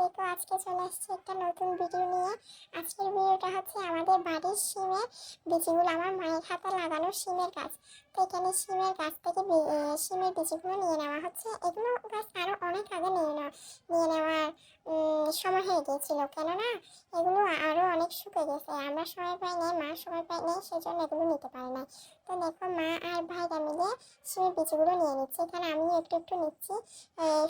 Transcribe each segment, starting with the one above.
দেখো আজকে চলে আসছে একটা নতুন ভিডিও নিয়ে। আজকের ভিডিওটা হচ্ছে আমাদের বাড়ির সিমের, বীজগুলো আমার মায়ের হাতে লাগানো সিমের গাছ। তো এখানে সিমের গাছ থেকে সিমের বীজগুলো নিয়ে নেওয়া হচ্ছে। এগুলো গাছ আরও অনেক আগে নিয়ে নেওয়া, নিয়ে নেওয়ার সময় হয়ে গিয়েছিল। কেননা এগুলো আরও অনেক শুকে গেছে। আমরা সময় পাই নাই, মা সময় পাই নাই, সেজন্য এগুলো নিতে পারি নাই। তো দেখো মা আর ভাইরা মিলে সিমের বীজগুলো নিয়ে নিচ্ছে। এখানে আমিও একটু একটু নিচ্ছি।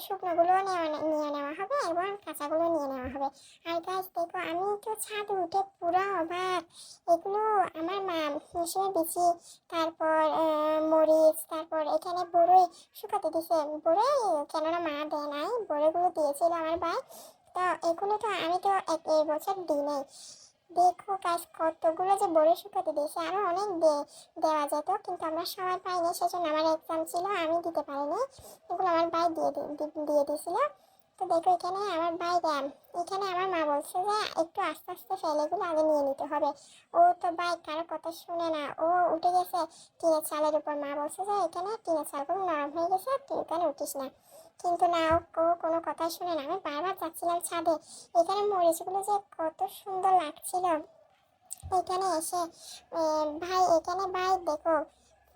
শুকনোগুলোও নেওয়া, নিয়ে নেওয়া হবে এবং কাঁচাগুলো নিয়ে নেওয়া হবে। আর গাছ দেখো, আমি তো ছাদ উঠে পুরো অবাক। এগুলো আমার মা হিসেবে বিচি, তারপর মরিচ, তারপর এখানে বড়ই শুকাতে দিছে। বড়ই কেননা মা দেয় নাই, বড়ইগুলো দিয়েছিল আমার ভাই। তো এগুলো তো আমি তো এক বছর দিই নাই। দেখো গাছ কতগুলো যে বড় শুকাতে দিয়েছে আরও অনেক দেওয়া যেত, কিন্তু আমরা সময় পাইনি। সেজন্য আমার এক্সাম ছিল, আমি দিতে পারিনি। এগুলো আমার ভাই দিয়ে দিয়ে দিয়েছিল। তো দেখো, এখানে আমার ভাই দেন এখানে আমার মা বলছে যে, একটু আস্তে আস্তে ফেলেগুলো আগে নিয়ে নিতে হবে। ও তো ভাই কারও কথা শুনে না, ও উঠে গেছে টিনের চালের উপর। মা বলছে যে, এখানে টিনের চালগুলো নরম হয়ে গেছে, তুই এখানে উঠিস না। কিন্তু না, ও কোনো কথা শুনে না। আমি বারবার যাচ্ছিলাম ছাদে। এখানে মরিচগুলো যে কত সুন্দর লাগছিল। এখানে এসে ভাই, এখানে ভাই দেখো,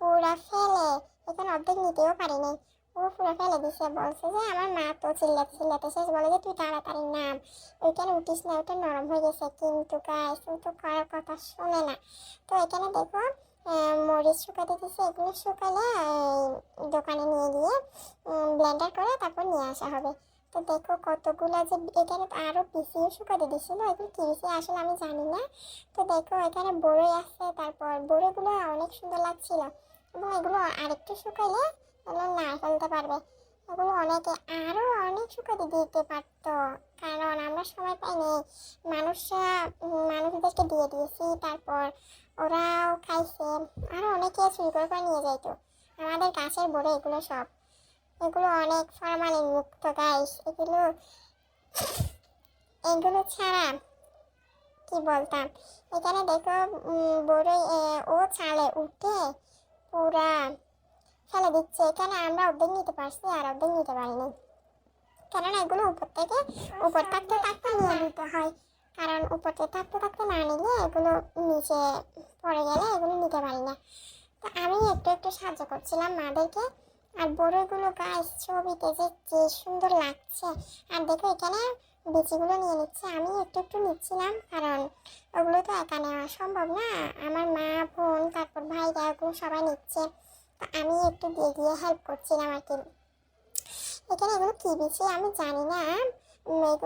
পুরা ফেলে। এখানে অর্ধেক নিতেও পারিনি। পুরো ফেলে দিছে, বলছে যে আমার মা তো চিল্লাতে চিল্লাতে শেষ বলে যে, তুই তাড়াতাড়ি নাম। ওইখানে উঠিস না? ওটা নরম হয়ে গেছে কিন্তু গাছ ও তো কথা শোনে না। তো এখানে দেখো মরিচ শুকাতে দিছে, এগুলো শুকালে দোকানে নিয়ে গিয়ে ব্লেন্ডার করে তারপর নিয়ে আসা হবে। তো দেখো কতগুলো যে, এখানে আরও পিসিও শুকাতে দিছিল, এগুলো কি আসলে আমি জানি না। তো দেখো এখানে বড়ই আছে, তারপর বড়িগুলো অনেক সুন্দর লাগছিল। এবং এগুলো আরেকটু শুকাইলে এগুলো না ফেলতে পারবে। এগুলো অনেকে আরও অনেক শুকাতে দিতে পারতো। কারণ আমরা সময় পাইনি মানুষরা, মানুষদেরকে দিয়ে দিয়েছি। তারপর ওরাও খাইছে। আরও অনেকে চুরি করে করে নিয়ে যাইতো। আমাদের গাছের বড়ে এগুলো সব। এগুলো অনেক ফরমালিন মুক্ত গাইস এগুলো এগুলো ছাড়া কি বলতাম? এখানে দেখো বড়ই ও চালে উঠে পুরা ফেলে দিচ্ছে। এখানে আমরা অর্ধেক নিতে পারছি আর অর্ধেক নিতে পারিনি। কেননা এগুলো উপর থেকে উপর থাকতে থাকতে নিয়ে নিতে হয়। কারণ উপর থেকে থাকতে থাকতে না নিলে এগুলো নিচে পড়ে গেলে এগুলো নিতে পারি না। তো আমি একটু একটু সাহায্য করছিলাম মাদেরকে। আর বড়গুলো গাছ ছবিতে যে যে সুন্দর লাগছে। আর দেখো এখানে বিচিগুলো নিয়ে নিচ্ছে। আমি একটু একটু নিচ্ছিলাম কারণ ওগুলো তো একা নেওয়া সম্ভব না। আমার মা, বোন, তারপর ভাইরা ওগুলো সবাই নিচ্ছে। আমি একটু দিয়ে দিয়ে হেল্প করছিলাম আর কি। এখানে এগুলো কী বিচি আমি জানি না। এগুলো তো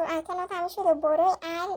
আমি শুধু বড়ই আর